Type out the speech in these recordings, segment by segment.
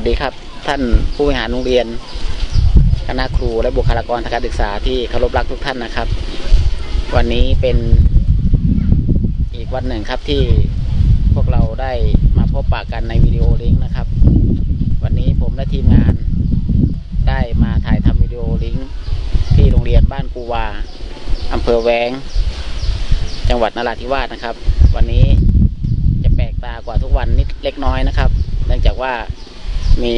วัสดีครับ ท่านผู้บริหารโรงเรียน คณะครูและบุคลากรทางการศึกษาที่เคารพรักทุกท่านนะครับ วันนี้เป็นอีกวันหนึ่งครับที่พวกเราได้มาพบปะกันในวิดีโอลิงก์นะครับ วันนี้ผมและทีมงานได้มาถ่ายทำวิดีโอลิงก์ที่โรงเรียนบ้านกูวาอำเภอแวง จังหวัดนราธิวาสนะครับ วันนี้จะแปลกตากว่าทุกวันนิดเล็กน้อยนะครับ เนื่องจากว่า มี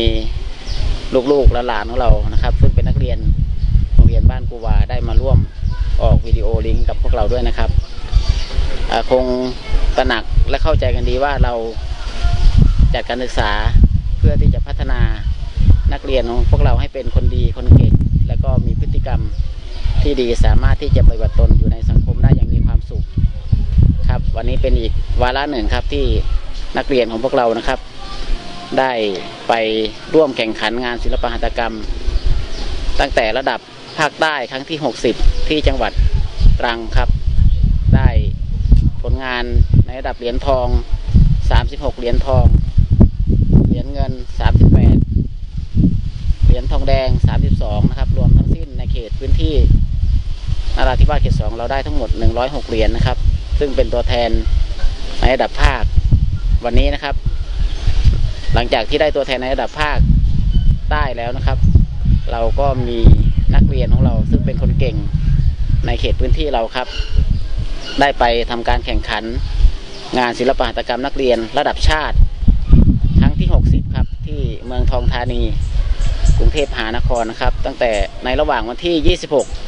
ลูกๆและหลานของเรานะครับ ซึ่งเป็นนักเรียนโรงเรียนบ้านกูวาได้มาร่วมออกวิดีโอลิงก์กับพวกเราด้วยนะครับอ่าคงตระหนักและเข้าใจกันดีว่าเราจัดการศึกษาเพื่อที่จะพัฒนานักเรียนของพวกเราให้เป็นคนดีคนเก่ง และก็มีพฤติกรรมที่ดีสามารถที่จะปฏิบัติตนอยู่ในสังคมได้อย่างมีความสุขครับ วันนี้เป็นอีกวาระหนึ่งครับที่นักเรียนของพวกเรานะครับ ได้ไปร่วมแข่งขันงานศิลปหัตถกรรม ตั้งแต่ระดับภาคใต้ครั้งที่ 60 ที่จังหวัดตรังครับ ได้ผลงานในระดับเหรียญทอง 36 เหรียญทอง เหรียญเงิน 38 เหรียญทองแดง 32 นะครับ รวมทั้งสิ้นในเขตพื้นที่นราธิวาสเขต 2 เราได้ทั้งหมด 106 เหรียญนะครับ ซึ่งเป็นตัวแทนในระดับภาควันนี้นะครับ หลังจากที่ได้ตัวแทนในระดับภาคใต้แล้วนะครับ เราก็มีนักเรียนของเราซึ่งเป็นคนเก่งในเขตพื้นที่เราครับ ได้ไปทำการแข่งขัน งานศิลปหัตถกรรมนักเรียนระดับชาติ ครั้งที่ 60 ครับ ที่เมืองทองธานี กรุงเทพมหานครนะครับ ตั้งแต่ในระหว่างวันที่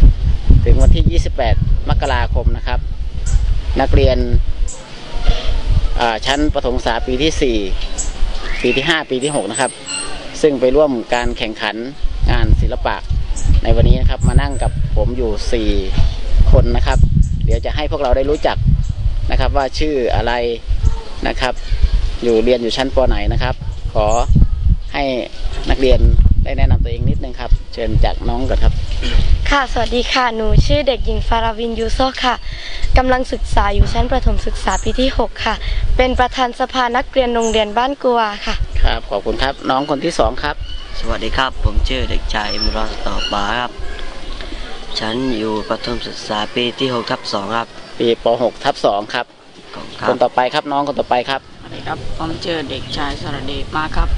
26 ถึงวันที่ 28 มกราคมนะครับ นักเรียนชั้นประถมศึกษาปีที่ 4 ปีที่ 5 ปีที่ 6 นะครับ ซึ่งไปร่วมการแข่งขันงานศิลปะในวันนี้นะครับมานั่งกับผมอยู่ 4 คนนะครับ เดี๋ยวจะให้พวกเราได้รู้จักนะครับว่าชื่ออะไรนะครับ อยู่เรียนอยู่ชั้นปไหนนะครับ ขอให้นักเรียนได้แนะนำตัวเองนิดนึงครับ เชิญจากน้องก่อนครับ ค่ะ สวัสดีค่ะ หนูชื่อเด็กหญิงฟาราวินยูโซค่ะ กำลังศึกษาอยู่ชั้นประถมศึกษาปีที่ 6 ค่ะ เป็นประธานสภานักเรียนโรงเรียนบ้านกัวค่ะ ครับ ขอบคุณครับ น้องคนที่สองครับ สวัสดีครับ ผมชื่อเด็กชายมรสตอบาครับ ฉันอยู่ประถมศึกษาปีที่6ทับ2ครับ ปีป .6 ทับ2ครับขอบคุณคครับนต่อไปครับน้องคนต่อไปครับ สวัสดีครับ ผมชื่อเด็กชายสรเดชมาครับ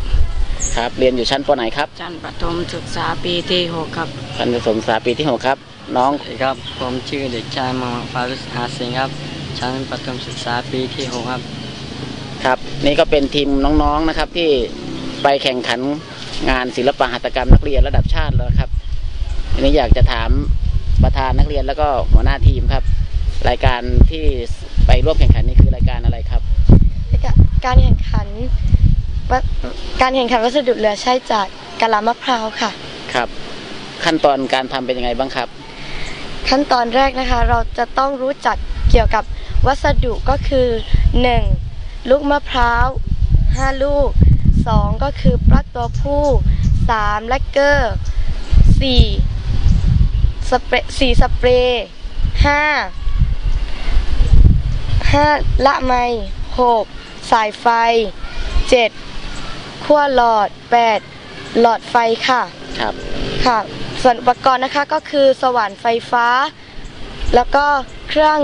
ครับ เรียนอยู่ชั้นปไหนครับ ชั้นประถมศึกษาปีที่หกครับ ชั้นประถมศึกษาปีที่หกครับ น้องสวัสดีครับผมชื่อเด็กชายมังฟารุสฮาสิงครับชั้นประถมศึกษาปีที่6ครับ ครับ นี่ก็เป็นทีมน้องๆนะครับ ที่ไปแข่งขันงานศิลปหัตถกรรมนักเรียนระดับชาติแล้วครับอันนี้อยากจะถามประธานนักเรียนแล้วก็หัวหน้าทีมครับ รายการที่ไปร่วมแข่งขันนี่คือรายการอะไรครับ การแข่งขันวัการแข่งขันวัสดุเหลือใช้จากกะลามะพร้าวค่ะ ครับ ขั้นตอนการทำเป็นยังไงบ้างครับ ขั้นตอนแรกนะคะ เราจะต้องรู้จักเกี่ยวกับวัสดุก็คือ 1. ลูกมะพร้าว 5 ลูก 2. ก็คือปลั๊กตัวผู้ 3. แลกเกอร์ 4. สเปรย์สี่สเปรย์ 5. 5 ละไมหกสายไฟ 7. ขั้วหลอด 8. หลอดไฟค่ะ ครับ ค่ะ ส่วนอุปกรณ์นะคะก็คือสว่านไฟฟ้า แล้วก็เครื่อง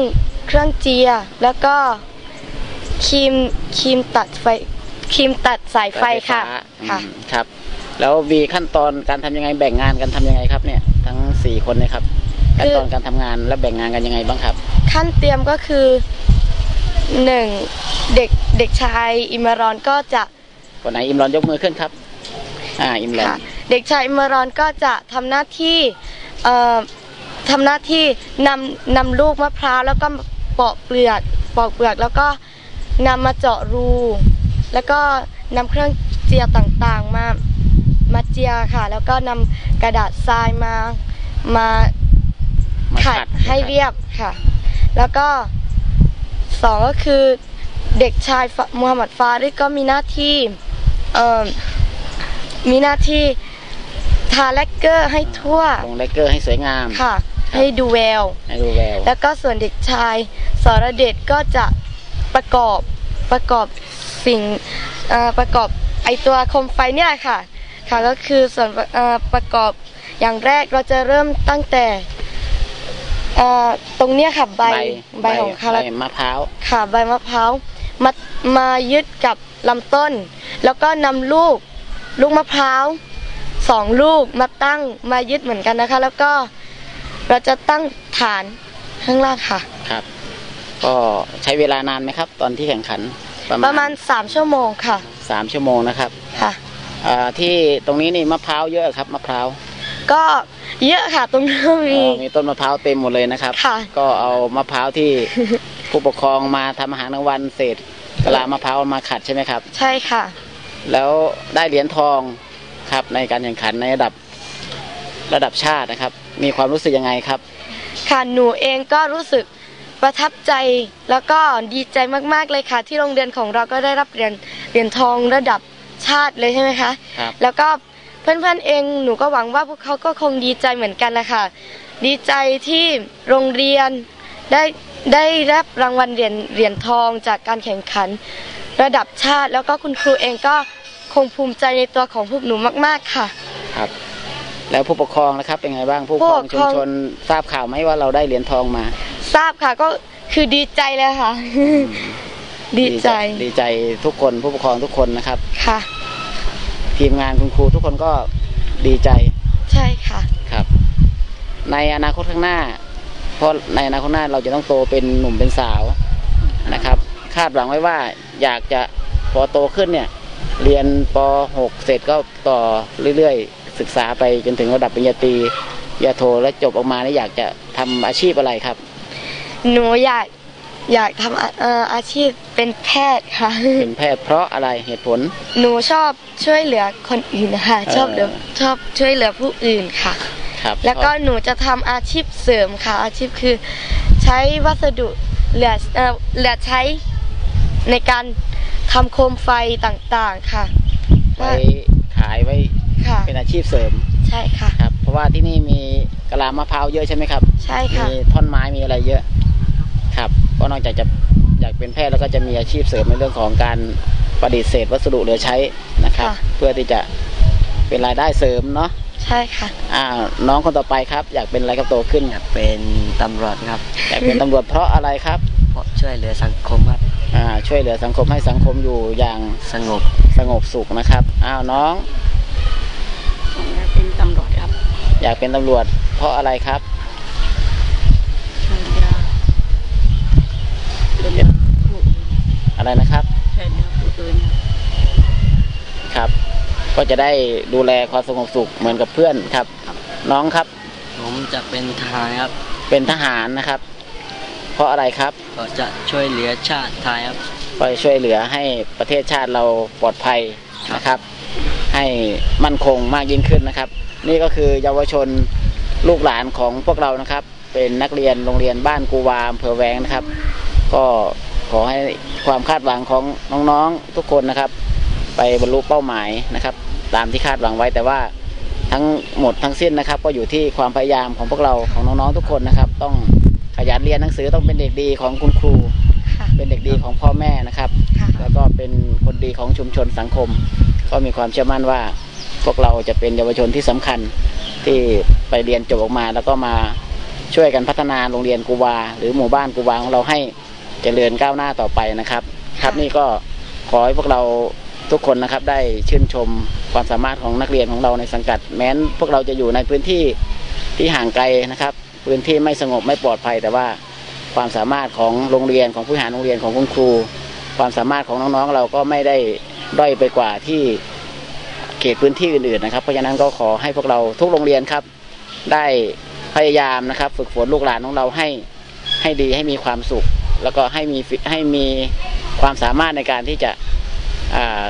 เครื่องเจียร์แล้วก็ครีมครีมตัดไฟครีมตัดสายไฟค่ะสายฟ้าค่ะอืมครับ แล้วมีขั้นตอนการทำยังไงแบ่งงานกันทำยังไงครับเนี่ยทั้งสี่คนเนะครับขั้นตอนการทำงานและแบ่งงานกันยังไงบ้างครับ ขั้นเตรียมก็คือหนึ่งเด็กเด็กชายอิมรอนก็จะคนไหนอิมรอนยกมือขึ้นครับ อ่าอิมรอนค่ะ เด็กชายอิมรอนก็จะทำหน้าที่เอ่อทำหน้าที่นำนำลูกมะพร้าวแล้วก็ปอกเปลือกปอกเปลือกแล้วก็นำมาเจาะรู แล้วก็นำเครื่องเจียต่างๆมามาเจียค่ะ แล้วก็นำกระดาษทรายมามามาขัดให้เรียบค่ะ แล้วก็สองก็คือเด็กชายฟะมูฮัมหมัดฟาริดก็มีหน้าที่เอ่อมีหน้าที่ ทาแลกเกอร์ให้ทั่วลงเลกเกอร์ให้สวยงามค่ะ ให้ดูแวว ให้ดูแววแล้วก็ส่วนเด็กชายสรเดชก็จะประกอบประกอบสิ่งเอ่อประกอบไอตัวโคมไฟเนี่ยค่ะ ค่ะก็คือส่วนประเอ่อประกอบอย่างแรกเราจะเริ่มตั้งแต่เอ่อตรงเนี้ยค่ะใบใบของคาราใบมะพร้าวค่ะใบมะพร้าวมามายึดกับลำต้น แล้วก็นำลูกลูกมะพร้าว สองลูกมาตั้งมายึดเหมือนกันนะคะ แล้วก็เราจะตั้งฐานข้างล่างค่ะ ครับ ก็ใช้เวลานานไหมครับ ตอนที่แข่งขันประมาณ3ชั่วโมงค่ะสามชั่วโมงนะครับค่ะอ่าที่ตรงนี้นี่มะพร้าวเยอะครับมะพร้าวก็เยอะค่ะตรงนี้นมีอ๋อมีต้นมะพร้าวเต็มหมดเลยนะครับ ค่ะ ก็เอามะพร้าวที่ ผู้ปกครองมาทำอาหารกลางวันเศษกะลามะพร้าวมาขัดใช่ไหมครับ ใช่ค่ะ แล้วได้เหรียญทอง ครับ ในการแข่งขันในระดับระดับชาตินะครับ มีความรู้สึกยังไงครับ ค่ะหนูเองก็รู้สึกประทับใจแล้วก็ดีใจมากๆเลยค่ะ ที่โรงเรียนของเราก็ได้รับเหรียญเหรียญทองระดับชาติเลยใช่ไหมคะครับ แล้วก็เพื่อนๆเองหนูก็หวังว่าพวกเขาก็คงดีใจเหมือนกันนะคะดีใจที่โรงเรียนได้ได้รับรางวัลเหรียญเหรียญทองจากการแข่งขันระดับชาติ แล้วก็คุณครูเองก็ คงภูมิใจในตัวของพวกหนูมาก ๆค่ะ ครับ แล้วผู้ปกครองนะครับเป็นไงบ้างผู้ปกครองผู้ปกครองชุมชนทราบข่าวไหมว่าเราได้เหรียญทองมา ทราบค่ะก็คือดีใจเลยค่ะ ดีใจ ดีใจทุกคนผู้ปกครองทุกคนนะครับ ค่ะ ทีมงานคุณครูทุกคนก็ดีใจ ใช่ค่ะครับ ในอนาคตข้างหน้า เพราะในอนาคตข้างหน้าเราจะต้องโตเป็นหนุ่มเป็นสาวนะครับ คาดหวังไว้ว่าอยากจะพอโตขึ้นเนี่ย เรียนป .6 เสร็จก็ต่อเรื่อยๆ ศึกษาไปจนถึงระดับปริญญาตรีปริญญาโทและจบออกมานี่อยากจะทำอาชีพอะไรครับ หนูอยากอยากทำอาเอ่ออาชีพเป็นแพทย์ค่ะ เป็นแพทย์เพราะอะไรเหตุผล หนูชอบช่วยเหลือคนอื่นนะคะเอ่อชอบเหลือชอบช่วยเหลือผู้อื่นค่ะ ครับแล้วก็หนูจะทำอาชีพเสริมค่ะ อาชีพคือใช้วัสดุเหลือเอ่อเหลือใช้ในการ ทำโคมไฟต่างๆค่ะ ไว้ขายไว้ค่ะ เป็นอาชีพเสริมใช่ค่ะ ครับ เพราะว่าที่นี่มีกะลามะพร้าวเยอะใช่ไหมครับ ใช่ค่ะ มีท่อนไม้มีอะไรเยอะ ครับก็นอกจากจะอยากเป็นแพทย์แล้วก็จะมีอาชีพเสริมในเรื่องของการประดิษฐ์เศษวัสดุเหลือใช้นะครับ ค่ะ เพื่อที่จะเป็นรายได้เสริมเนาะใช่ค่ะ อ่า น้องคนต่อไปครับ อยากเป็นอะไรครับโตขึ้นอยากเป็นตำรวจครับอยากเป็นตำรวจเพราะอะไรครับเพราะ ช่วยเหลือสังคมครับอ่าช่วยเหลือสังคมให้สังคมอยู่อย่างสงบสงบสุขนะครับอ้าวน้องผมอยากเป็นตำรวจครับอยากเป็นตำรวจ เพราะอะไรครับช่วยเหลือช่วยเหลือผู้อื่นอะไรนะครับช่วยเหลือผู้อื่นครับครับ ก็จะได้ดูแลความสงบสุขเหมือนกับเพื่อนครับ น้องครับ ผมจะเป็นทหารครับเป็นทหารนะครับเพ ราะอะไรครับก็จะช่วยเหลือชาติไทยครับไปช่วยเหลือให้ประเทศชาติเราปลอดภัยนะครับ ให้มั่นคงมากยิ่งขึ้นนะครับ นี่ก็คือเยาวชนลูกหลานของพวกเรานะครับ เป็นนักเรียนโรงเรียนบ้านกูวามอำเภอแวงนะครับ ก็ขอให้ความคาดหวังของน้องๆทุกคนนะครับ ไปบรรลุเป้าหมายนะครับ ตามที่คาดหวังไว้แต่ว่าทั้งหมดทั้งสิ้นนะครับ ก็อยู่ที่ความพยายามของพวกเราของน้องๆทุกคนนะครับ ต้องข ยันเรียนหนังสือต้องเป็นเด็กดีของคุณครูค่ะเป็นเด็กดีของพ่อแม่นะครับค่ะแล้วก็เป็นคนดีของชุมชนสังคม ก็มีความเชื่อมั่นว่า พวกเราจะเป็นเยาวชนที่สำคัญที่ไปเรียนจบออกมา แล้วก็มาช่วยกันพัฒนาโรงเรียนกูวา หรือหมู่บ้านกูวาของเราให้เจริญก้าวหน้าต่อไปนะครับ ครับนี่ก็ขอให้พวกเราทุกคนนะครับได้ชื่นชมความสามารถของนักเรียนของเราในสังกัด แม้นพวกเราจะอยู่ในพื้นที่ที่ห่างไกลนะครับ พื้นที่ไม่สงบไม่ปลอดภัย แต่ว่าความสามารถของโรงเรียนของผู้หารโรงเรียนของคุณครู ความสามารถของน้องๆ เราก็ไม่ได้ด้อยไปกว่าที่เขตพื้นที่อื่นๆนะครับเพราะฉะนั้นก็ขอให้พวกเราทุกโรงเรียนครับ ได้พยายามนะครับ ฝึกฝนลูกหลานของเราให้ให้ดีให้มีความสุข แล้วก็ให้มีให้มีความสามารถในการที่จะอ่า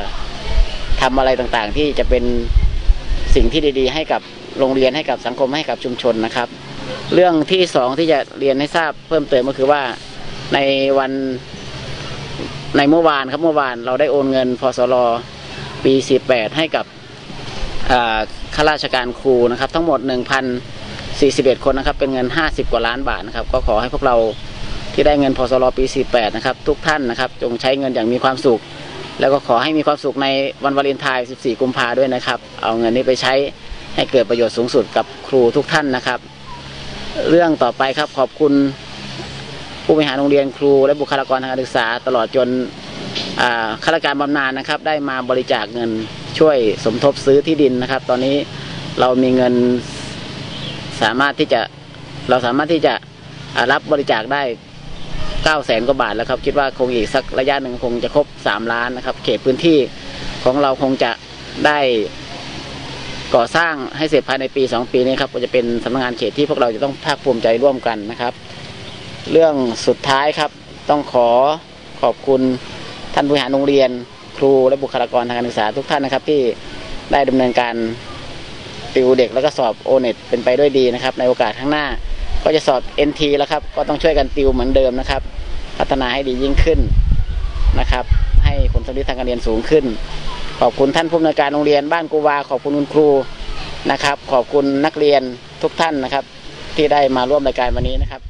ทำอะไรต่างๆ ที่จะเป็นสิ่งที่ดีๆ ให้กับโรงเรียนให้กับสังคมให้กับชุมชนนะครับ เรื่องที่สองที่จะเรียนให้ทราบเพิ่มเติมก็คือว่าในวันในเมื่อวานครับเมื่อวานเราได้โอนเงินพสรปี48ให้กับข้าราชการครูนะครับ ทั้งหมด 1,041 คนนะครับ เป็นเงิน 50 กว่าล้านบาทนะครับ ก็ขอให้พวกเราที่ได้เงินพสรปี 48 นะครับ ทุกท่านนะครับ จงใช้เงินอย่างมีความสุข แล้วก็ขอให้มีความสุขในวันวาเลนไทน์14 กุมภาด้วยนะครับ เอาเงินนี้ไปใช้ให้เกิดประโยชน์สูงสุดกับครูทุกท่านนะครับ เรื่องต่อไปครับขอบคุณผู้บริหารโรงเรียนครู และบุคลากรทางการศึกษา ตลอดจนข้าราชการบำนาญนะครับ ได้มาบริจาคเงินช่วยสมทบซื้อที่ดินนะครับ ตอนนี้เรามีเงินสามารถที่จะเราสามารถที่จะรับบริจาคได้9 0 0แสนกว่าบาทแล้วครับ คิดว่าคงอีกสักระยะหนึ่งคงจะครบ3ล้านนะครับ เขตพื้นที่ของเราคงจะได้ ก่อสร้างให้เสร็จภายในปี 2 ปีนี้ครับก็จะเป็นสำนักงานเขตที่พวกเราจะต้องภาคภูมิใจร่วมกันนะครับ เรื่องสุดท้ายครับ ต้องขอขอบคุณท่านผู้บริหารโรงเรียน ครูและบุคลากรทางการศึกษาทุกท่านนะครับ ที่ได้ดำเนินการติวเด็กแล้วก็สอบโอเน็ตเป็นไปด้วยดีนะครับ ในโอกาสข้างหน้าก็จะสอบ NT แล้วครับ ก็ต้องช่วยกันติวเหมือนเดิมนะครับ พัฒนาให้ดียิ่งขึ้นนะครับ ให้ผลสำลิดทางการเรียนสูงขึ้น ขอบคุณท่านผู้อำนวยการโรงเรียนบ้านกูวา ขอบคุณคุณครูนะครับ ขอบคุณนักเรียนทุกท่านนะครับ ที่ได้มาร่วมรายการวันนี้นะครับ